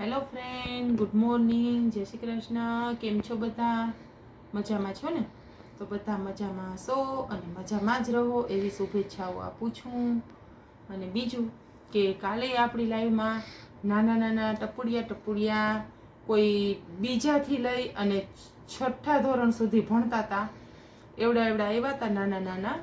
Hello friend good morning જય શ્રી કૃષ્ણ. કેમ છો બધા? મજામાં છો ને? તો બધા મજામાં હશો અને મજામાં જ રહો એવી શુભેચ્છાઓ આપું છું. અને બીજું કે કાલે આપણી લાઈવમાં નાના નાના ટપુડિયા ટપુડિયા કોઈ બીજાથી લઈ અને છઠ્ઠા ધોરણ સુધી ભણતા હતા એવડા એવડા આવ્યા હતા નાના નાના.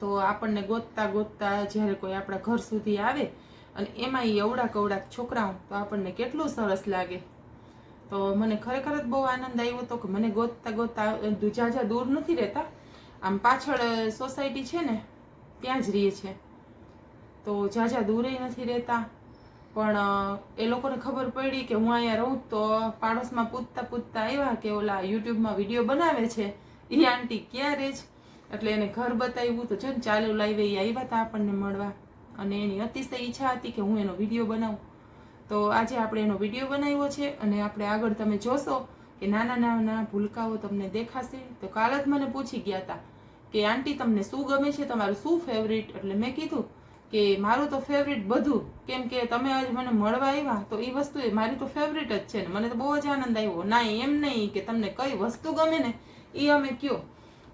તો આપણને ગોતતા ગોતતા જ્યારે કોઈ આપણા ઘર સુધી આવે અને એમાં એ અવડા કવડા છોકરાઓ, તો આપણને કેટલું સરસ લાગે. તો મને ખરેખર જ બહુ આનંદ આવ્યો હતો કે મને ગોતતા ગોતતા ઝાઝા દૂર નથી રહેતા. આમ પાછળ સોસાયટી છે ને, ત્યાં જ રહીએ છે. તો ઝાઝા દૂરે નથી રહેતા. પણ એ લોકોને ખબર પડી કે હું અહીંયા રહું તો પાડોશમાં પૂછતા પૂછતા આવ્યા કે ઓલા યુટ્યુબમાં વીડિયો બનાવે છે. એ આંટી ક્યાં રહે છે? એટલે એને ઘર બતાવ્યું તો છે ને ચાલુ લાવી એ આવ્યા હતા આપણને મળવા. અને એની અતિશય ઈચ્છા હતી કે હું એનો વીડિયો બનાવું. તો આજે આપણે એનો વીડિયો બનાવ્યો છે અને આપણે આગળ તમે જોશો કે નાના નાના ભૂલકાઓ તમને દેખાશે. તો કાલ જ મને પૂછી ગયા હતા કે, આંટી, તમને શું ગમે છે? તમારું શું ફેવરિટ એટલે મેં કીધું કે, મારું તો ફેવરિટ બધું. કેમ કે તમે આજ મને મળવા આવ્યા, તો એ વસ્તુ એ મારી તો ફેવરિટ જ છે ને. મને તો બહુ જ આનંદ આવ્યો. ના, એમ નહીં કે તમને કઈ વસ્તુ ગમે ને એ અમે કયો.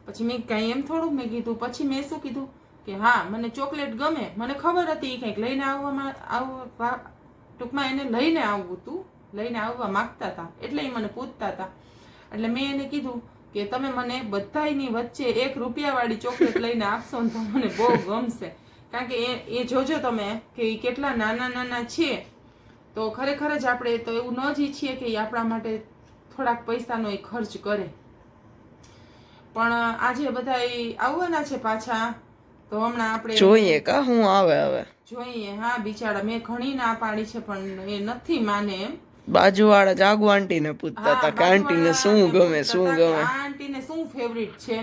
પછી મેં કાંઈ એમ થોડું, મેં કીધું. પછી મેં શું કીધું? કે હા, મને ચોકલેટ ગમે. મને ખબર હતી કંઈક લઈને આવવામાં, આવવા, ટૂંકમાં એને લઈને આવવું તું. લઈને આવવા માગતા હતા. એટલે એ મને પૂછતા હતા. એટલે મેં એને કીધું કે તમે મને બધાયની વચ્ચે એક રૂપિયાવાળી ચોકલેટ લઈને આપશો ને તો મને બહુ ગમશે. કારણ કે એ એ જોજો તમે કે એ કેટલા નાના નાના છે. તો ખરેખર જ આપણે તો એવું ન જ ઈચ્છીએ કે એ આપણા માટે થોડાક પૈસાનો એ ખર્ચ કરે. પણ આજે બધા આવવાના છે પાછા. તો હમણાં આપણે જોઈએ કા હું આવે હવે. જોઈએ હા બિચારા મેં ઘણી ના પાડી છે પણ એ નથી માને એમ. બાજુવાળા જાગુ આંટીને પૂછતા હતા કે આંટીને શું ગમે શું ગમે. આંટીને શું ફેવરિટ છે?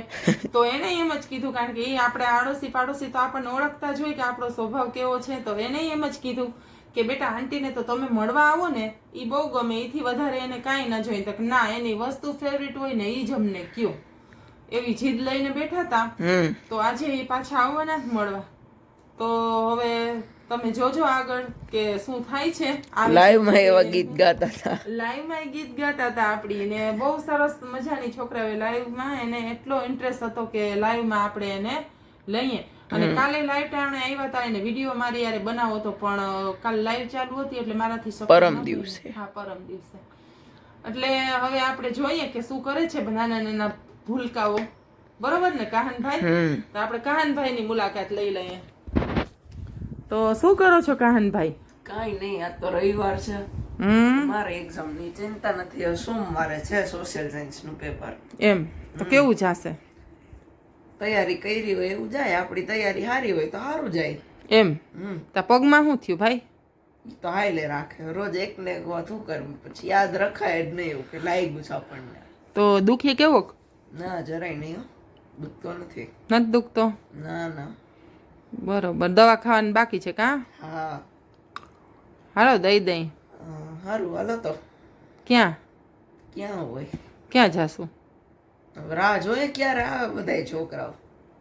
તો એને એમ જ કીધું કારણ કે એ આપણે આડોશી પાડોશી તો આપણને ઓળખતા જ હોય કે આપણો સ્વભાવ કેવો છે. તો એને એમ જ કીધું કે બેટા આંટીને તો તમે મળવા આવો ને એ બહુ ગમે એથી વધારે એને કાંઈ ન જોઈએ. તો ના એની વસ્તુ ફેવરિટ હોય ને એ જ અમને કયો. એવી જીદ લઈને બેઠા હતા તો આજે એ પાછા આવવાના જ મળવા. તો હવે તમે જોજો આગળ કે શું થાય છે. લાઈવમાં એવા ગીત ગાતા હતા. લાઈવમાં ગીત ગાતા હતા આપડી ને બહુ સરસ મજાની છોકરાઓ લાઈવમાં એને એટલો ઇન્ટરેસ્ટ હતો કે લાઈવમાં આપણે એને લઈએ. અને કાલે લાઈવ ટાણે આવ્યા હતા એને વીડિયો મારી યારે બનાવો તો પણ કાલે કાલ લાઈવ ચાલુ હતી એટલે મારાથી પરમ દિવસે. હા પરમ દિવસે. એટલે હવે આપણે જોઈએ કે શું કરે છે નાના નાના ભૂલકાઓ. બરોબર ને કાહનભાઈ? તો આપણે કાહનભાઈની મુલાકાત લઈ લઈએ. તો શું કરો છો કાહનભાઈ? કાઈ નહીં આ તો રવિવાર છે. હમ. મારે એક્ઝામની ચિંતા નથી સોમવારે છે સોશિયલ સાયન્સનું પેપર એમ. તો કેવું જાશે? તૈયારી કરી હોય એવું જાય આપણી તૈયારી સારી હોય તો સારું જાય. એમ. હમ. તા પગમાં શું થયું ભાઈ? તો હાઈલે રાખે. રોજ એક ને એક વાત શું કરવું પછી યાદ રખાય જ નહીં એવું કે લાગ્યું છે આપણને. તો દુખી કેવો? ના જરાય નહીં દુખતો નથી. નથી દુખતો? ના ના. બરોબર. દવા ખાવાની બાકી છે કા? હા. હાલો દઈ દઈ. હારું સારું હાલો તો. ક્યાં? ક્યાં હોય? ક્યાં જાશું? રાહ જોઈએ ક્યારે આવે બધાય છોકરાઓ.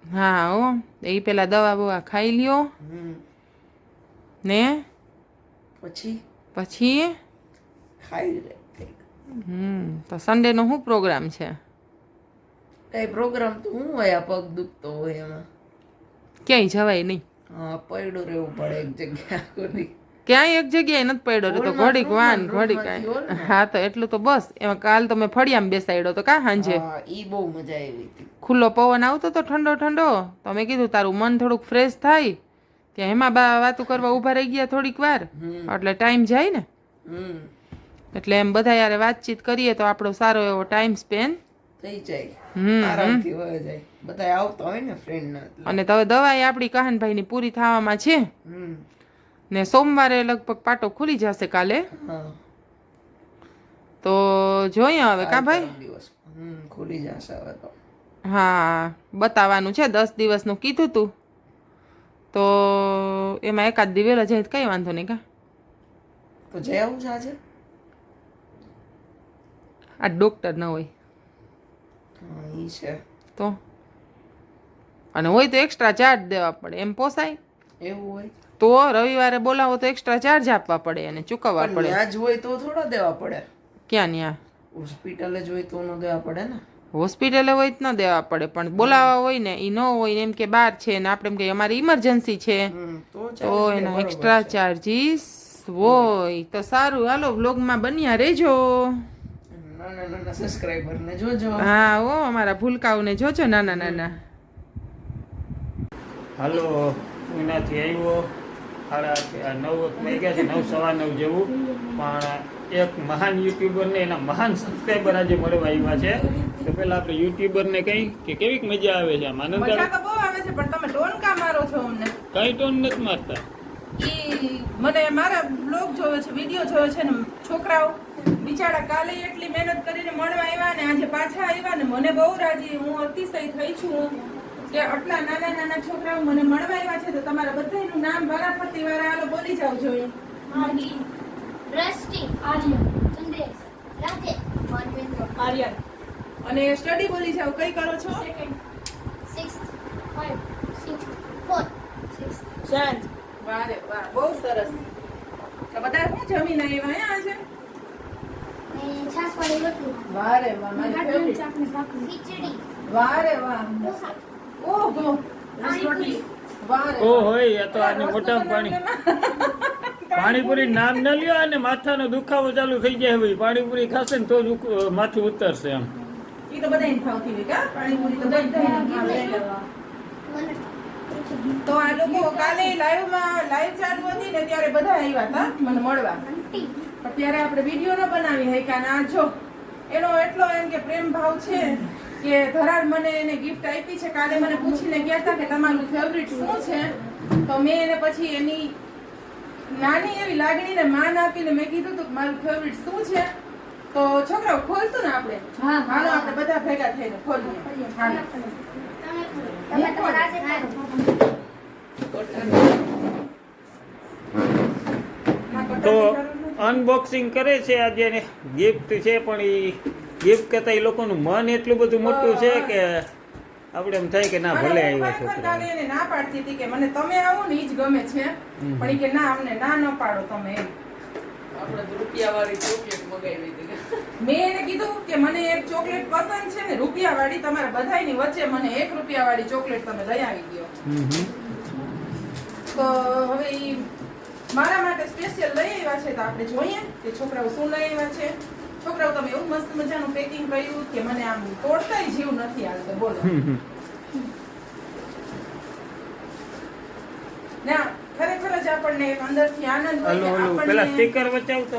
હા હો. એ પેલા દવા બવા ખાઈ લ્યો. ને? પછી? પછી? ખાઈ લે. હમ તો સન્ડેનો શું પ્રોગ્રામ છે? કઈ પ્રોગ્રામ તો હું હોય આ પગ દુખતો હોય એમાં. ક્યાંય જવાય નહીં. હા પડ્યો રહેવું પડે એક જગ્યા આખું ક્યાંય એક જગ્યાએ નથી પડ્યો તો હોલમાં, ઘડીક વાન ઘડીક હા તો એટલું તો બસ. એમાં કાલ તો મેં ફળિયામાં બેસાડ્યો તો કા સાંજે? ઈ બહુ મજા આવી હતી. ખુલ્લો પવન આવતો તો ઠંડો ઠંડો. તો મેં કીધું તારું મન થોડુંક ફ્રેશ થાય. ત્યાં એમાં બા વાતો કરવા ઊભા રહી ગયા થોડીક વાર. એટલે ટાઈમ જાય ને. એટલે એમ બધા યારે વાતચીત કરીએ તો આપણો સારો એવો ટાઈમ સ્પેન્ડ થઈ જાય. આરામથી વહે જાય. બધા આવતા હોય ને ફ્રેન્ડ ના અને તો હવે આપણી એ આપણી કહાનભાઈની પૂરી થવામાં છે. ને સોમવારે લગભગ પાટો ખુલી જશે કાલે. તો જોઈએ હવે કા ભાઈ? ખુલી જશે હવે તો. હા બતાવવાનું છે દસ દિવસનું કીધું તું. તો એમાં એકાદ દી રજા જાય કંઈ વાંધો નહીં કા? તો જઈ આવું છે આજે? આ ડોક્ટર ન હોય. ઈ છે. તો? અને હોય તો એક્સ્ટ્રા ચાર્જ દેવા પડે. એમ પોસાય? એવું હોય. તો રવિવારે બોલાવો તો એક્સ્ટ્રા ચાર્જ આપવા પડે અને ચૂકવવા પડે. ત્યાં જ હોય તો થોડા દેવા પડે. ક્યાં ન્યા? હોસ્પિટલે જ હોય તો ન દેવા પડે ને. હોસ્પિટલે હોય તો ન દેવા પડે પણ બોલાવા હોય ને એ ન હોય એમ કે બહાર છે ને આપણે એમ કે અમારી ઇમરજન્સી છે. તો એના એક્સ્ટ્રા ચાર્જીસ હોય. તો સારું. હાલો વ્લોગમાં બન્યા રહેજો. નાના નાના સબસ્ક્રાઇબર જોજો. હા ઓ અમારા ભૂલકાઓને જોજો નાના નાના. હાલો ઉનાથી આવ્યો. સાડા આઠ આ નવ છે નવ સવા નવ જેવું. પણ એક મહાન યુટ્યુબરને એના મહાન સબસ્ક્રાઈબર આજે મળવા આવ્યા છે. તો પહેલા આપણે યુટ્યુબરને કહી કે કેવીક મજા આવે છે આમ આનંદ આવે? તો બહુ આવે છે પણ તમે ટોન કા મારો છો અમને. કઈ ટોન નથી મારતા. મને મારા બ્લોગ જોયો છે વીડિયો જોયો છે ને છોકરાઓ બિચારા કાલે એટલી મહેનત કરીને મળવા આવ્યા ને આજે પાછા આવ્યા ને મને બહુ રાજી. હું અતિશય થઈ છું કે આટલા નાના નાના છોકરાઓ મને મળવા આવ્યા છે તો તમારા બધાનું નામ વારાફરતી વારા આલો બોલી જાવ જોઈએ માગી દ્રષ્ટિ માનવેન્દ્ર. આર્યન અને સ્ટડી બોલી જાવ કઈ કરો છો? Second sixth five sixth fourth sixth શાંત વારે વાહ બહુ સરસ. તો બધા શું જમીને આવ્યા આજે? છાસ વાળી રોટલી વારે વાહ મારી ગાંઠિયાનું favorite. ભાખરી. ખીચડી. વારે વાહ. ઢોસા ઓહો રોટલી વારે ઓ હોય એ તો આને મોટા પાણી. પાણીપુરી નામ ન લ્યો અને માથાનો દુખાવો ચાલુ થઈ જાય ભાઈ પાણીપુરી ખાશે ને તો જ માથું ઉતરશે એમ. ઈ તો બધાને ભાવતી હોય કા પાણીપુરી તો બધાને તો આ લોકો કાલે લાઈવમાં લાઈવ ચાલુ હતી ને ત્યારે બધા આવ્યા હતા મને મળવા. આંટી પણ ત્યારે આપણે વીડિયો ન બનાવી હઈ કે આ જો એનો એટલો એમ કે પ્રેમ ભાવ છે કે ધરાર મને એને ગિફ્ટ આપી છે કાલે મને પૂછીને ગયા હતા કે તમારું ફેવરિટ શું છે તો મેં એને પછી એની નાની એવી લાગણીને માન આપીને મેં કીધું હતું કે મારું ફેવરિટ શું છે તો છોકરાઓ ખોલશું ને આપણે હા. હાલો આપણે બધા ભેગા થઈને ખોલીએ હાલો. તમે ના, તો. અનબોક્સિંગ કરે છે આજે ગિફ્ટ છે પણ એ ગિફ્ટ કરતા એ લોકોનું મન એટલું બધું મોટું છે કે આપણે એમ થાય કે ના ભલે આવ્યો છોકરા એને ના પાડતી હતી કે મને તમે આવો ને ઈ જ ગમે છે. પણ કે ના અમને ના ન પાડો તમે આપણે રૂપિયા વાળી ચોકલેટ મગાવી હતી. મેં એને કીધું કે મને એક ચોકલેટ પસંદ છે ને રૂપિયા વાળી તમારા બધાયની વચ્ચે મને એક રૂપિયા વાળી ચોકલેટ તમે લઈ આવી ગયો. તો હવે ઈ મારા માટે સ્પેશિયલ લઈ આવ્યા છે તો આપણે જોઈએ કે છોકરાઓ શું લઈ આવ્યા છે. છોકરાઓ તમે એવું મસ્ત મજાનું પેકિંગ કર્યું કે મને આમ તોડતાય જીવ નથી આવતો બોલો. ના ખરેખર જ આપણને એક અંદરથી આનંદ હોય કે હલો પેલા આપણને સ્ટીકર બચાવતો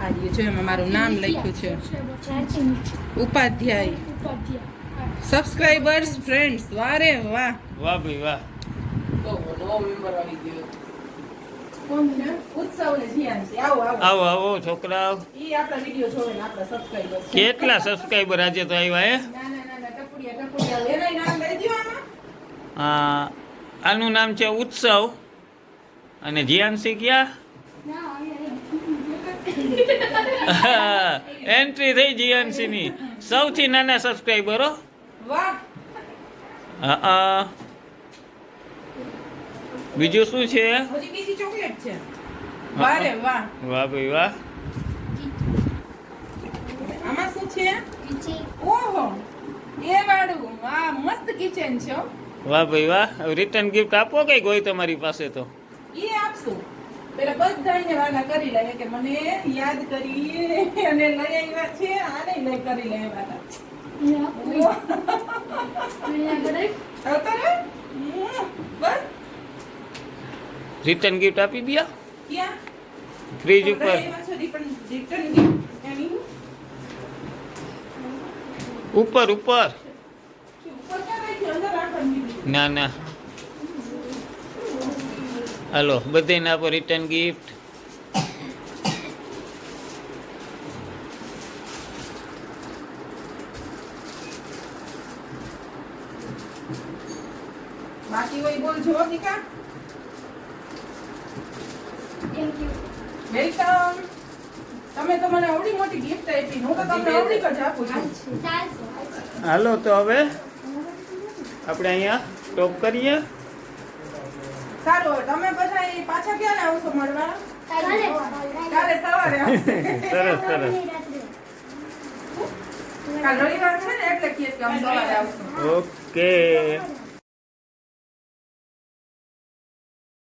આ રહ્યું એમાં મારું નામ લખ્યું છે. ઉપાધ્યાય. સબસ્ક્રાઇબર્સ ફ્રેન્ડ્સ વારે વાહ. વાહ ભાઈ વાહ. તો નવો મેમ્બર આવી ગયો કોણ છે ઉત્સવ ને જીયાનસી આવો આવો. આવો આવો છોકરા ઈ આપણા વિડિયો જોવે ને આપણા સબસ્ક્રાઇબર્સ છે. કેટલા સબસ્ક્રાઈબર આજે તો આવ્યા હે? આ, આનું નામ છે ઉત્સવ. અને જીયાનસી ક્યાં? એન્ટ્રી થઈ જીયાનસી ની સૌથી નાના સબસ્ક્રાઈબરો હા. બીજું શું છે? ચોકલેટ છે. વારે વાહ. વાહ ભાઈ વાહ. આમાં શું છે? ઓહો એ વાળું. વાહ મસ્ત કિચન છે વાહ ભાઈ વાહ. રિટર્ન ગિફ્ટ આપો કઈ હોય તમારી પાસે તો? એ આપશું. પેલા બધાને વાલા કરી લે. કે મને યાદ કરી અને લઈ આવ્યા છે આને લઈ કરી લે આવ્યા હતા બસ. રિટર્ન ગિફ્ટ આપી દયા? ફ્રીજ ઉપર. ઉપર ઉપર. ના ના. હાલો બધાને આપો રિટર્ન ગિફ્ટ બાકી હોય બોલ જો દીકા. થેન્ક યુ વેલકમ તમે તો મને આવડી મોટી ગિફ્ટ આપી. હું તો તમને આવડી જ આપું છું. હાલો તો હવે આપણે અહીંયા સ્ટોપ કરીએ. સારું તમે બધા પાછા ક્યારે આવશો મળવા? કાલે. સવારે સરસ સરસ. કાલ રવિવાર છે ને એટલે કે સવારે આવશું. ઓકે.